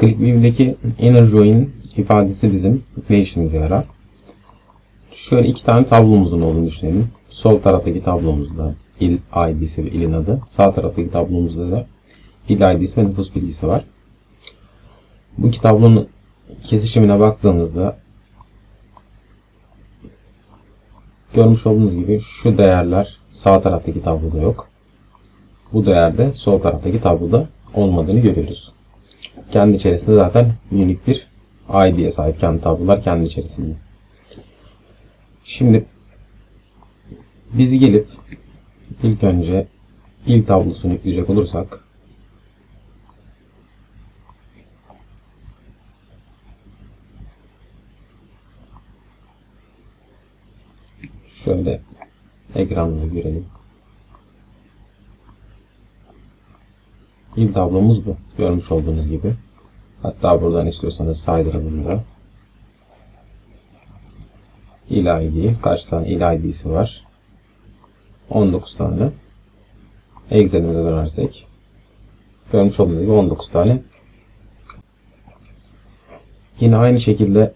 ClickView'deki inner join ifadesi bizim ne işimize yarar? Şöyle iki tane tablomuzun olduğunu düşünelim. Sol taraftaki tablomuzda il ID'si ve ilin adı. Sağ taraftaki tablomuzda da il ID'si ve nüfus bilgisi var. Bu iki tablonun kesişimine baktığımızda görmüş olduğunuz gibi şu değerler sağ taraftaki tabloda yok. Bu değerde sol taraftaki tabloda olmadığını görüyoruz. Kendi içerisinde zaten unik bir ID'ye sahip kendi tablolar kendi içerisinde. Şimdi biz gelip ilk önce il tablosunu yükleyecek olursak şöyle ekranını görelim. İl tablomuz bu. Görmüş olduğunuz gibi. Hatta buradan istiyorsanız saydıralım da. İl ID. Kaç tane il ID'si var? 19 tane. Excel'imize dönersek. Görmüş olduğunuz gibi 19 tane. Yine aynı şekilde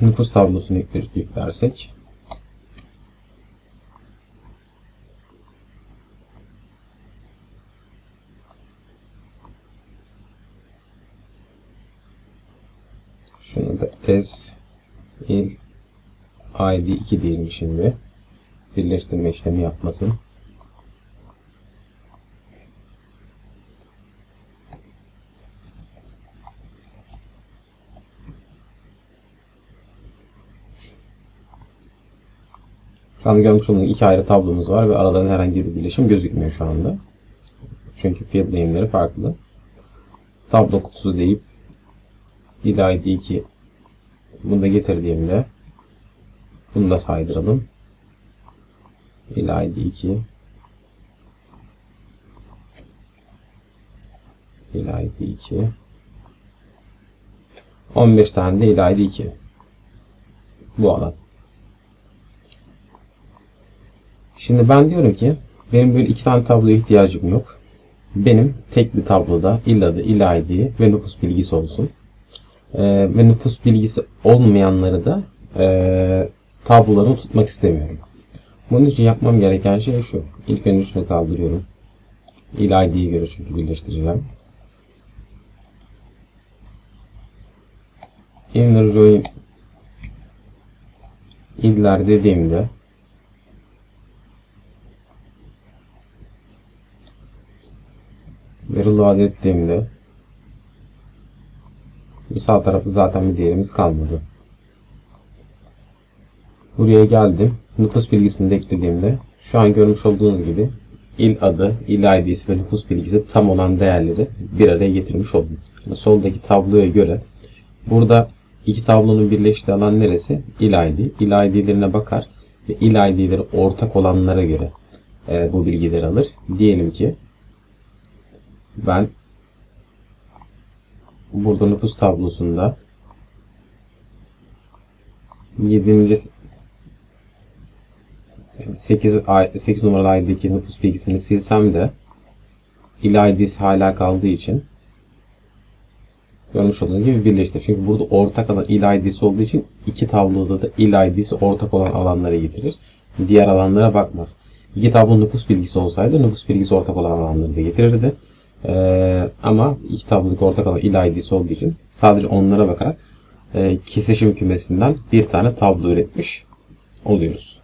nüfus tablosunu yüklersek Şunu da S il ID 2 diyelim şimdi. Birleştirme işlemi yapmasın. Şu anda görmüş olduğunuz iki ayrı tablomuz var ve aralarında herhangi bir birleşim gözükmüyor şu anda. Çünkü field name'leri farklı. Tablo kutusu deyip id id2 bunu da getirdiğimde bunu da saydıralım. id id2 id id2 15 tane de id id2 bu alan. Şimdi ben diyorum ki benim böyle iki tane tabloya ihtiyacım yok. Benim tek bir tabloda il adı, il ID ve nüfus bilgisi olsun. Ee, ve nüfus bilgisi olmayanları da e, tablolarını tutmak istemiyorum. Bunun için yapmam gereken şey şu. İlk önce şunu kaldırıyorum. Il ID'yi göre çünkü birleştireceğim. Inner join iller dediğimde ve reload ettiğimde sağ tarafta zaten bir değerimiz kalmadı. Buraya geldim. Nüfus bilgisini de eklediğimde şu an görmüş olduğunuz gibi il adı, il ID'si ve nüfus bilgisi tam olan değerleri bir araya getirmiş oldum. Soldaki tabloya göre burada iki tablonun birleştiği alan neresi? Il ID. Il ID'lerine bakar ve il ID'leri ortak olanlara göre e, bu bilgileri alır. Diyelim ki ben burada nüfus tablosunda 7. 8, 8 numaralı ID'deki nüfus bilgisini silsem de il ID'si hala kaldığı için görmüş olduğunuz gibi birleştir. Çünkü burada ortak alan il ID'si olduğu için iki tabloda da il ID'si ortak olan alanlara getirir. Diğer alanlara bakmaz. İki tablo nüfus bilgisi olsaydı nüfus bilgisi ortak olan alanları da getirirdi. Ee, ama iki tablodaki ortak alan il ID'si olduğu için sadece onlara bakarak e, kesişim kümesinden bir tane tablo üretmiş oluyoruz.